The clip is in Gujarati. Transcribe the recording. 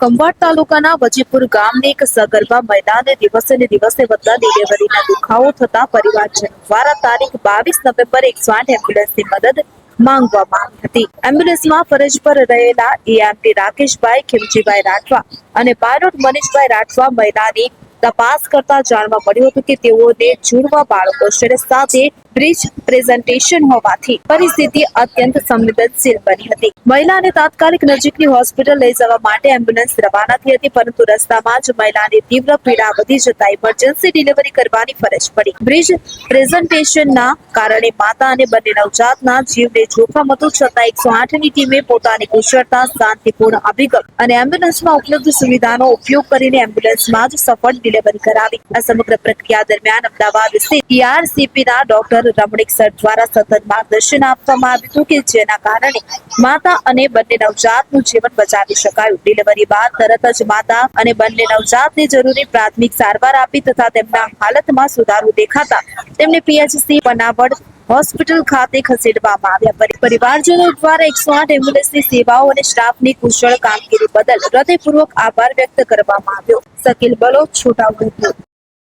કંવાડ તાલુકાના વજીપુર ગામની એક સગર્ભા મહિલાને દિવસે ને દિવસે વધતા ડિલિવરીના દુખાવો થતા પરિવારજનો દ્વારા તારીખ બાવીસ નવેમ્બર એકસો આઠ એમ્બ્યુલન્સની મદદ માંગવામાં આવી હતી. એમ્બ્યુલન્સમાં ફરજ પર રહેલા એઆરટી રાકેશભાઈ, ખીમજીભાઈ રાઠવા અને પાયલોટ મનીષભાઈ રાઠવા મહિલાની તપાસ કરતા જાણવા મળ્યું હતું કે તેઓને જુડવા બાળકો સાથે બ્રિજ પ્રેઝન્ટેશન હોવાથી પરિસ્થિતિ અત્યંત સંવેદનશીલ બની હતી. મહિલાને તાત્કાલિક નજીકની હોસ્પિટલ લઈ જવા માટે એમ્બ્યુલન્સ રવાના થઈ હતી, પરંતુ રસ્તામાં જ મહિલાને તીવ્ર પીડા વધી જતા ઇમરજન્સી ડિલિવરી કરવાની ફરજ પડી. બ્રિજ પ્રેઝન્ટેશનના કારણે માતા અને બંને નવજાતના જીવને જોખમ હતું, છતાં એકસો આઠની ટીમે પોતાની કુશળતા શાંતિપૂર્ણ અભિગમ અને એમ્બ્યુલન્સમાં ઉપલબ્ધ સુવિધાનો ઉપયોગ કરીને એમ્બ્યુલન્સમાં જ સફળ ડિલિવરી કરાવી. આ સમગ્ર પ્રક્રિયા દરમિયાન અમદાવાદ સ્થિત ટીઆરસીપીના ડોક્ટર રમણીક સર દ્વારા સતત માર્ગદર્શન આપવામાં આવ્યું હતું કે જેના કારણે માતા અને બંને નવજાતનું જીવન બચાવી શકાયું. ડિલિવરી બાદ તરત જ માતા અને બંને નવજાતને જરૂરી પ્રાથમિક સારવાર આપી તથા તેમના હાલતમાં સુધારો દેખાતા તેમને પીએચસી બનાવડ હોસ્પિટલ ખાતે ખસેડવામાં આવ્યા. પરી- પરિવારજનો દ્વારા એકસો આઠ એમ્બ્યુલન્સની સેવાઓ અને સ્ટાફની કુશળ કામગીરી બદલ હૃદયપૂર્વક આભાર વ્યક્ત કરવામાં આવ્યો. શકીલ બલોચ છોટાઉદેપુર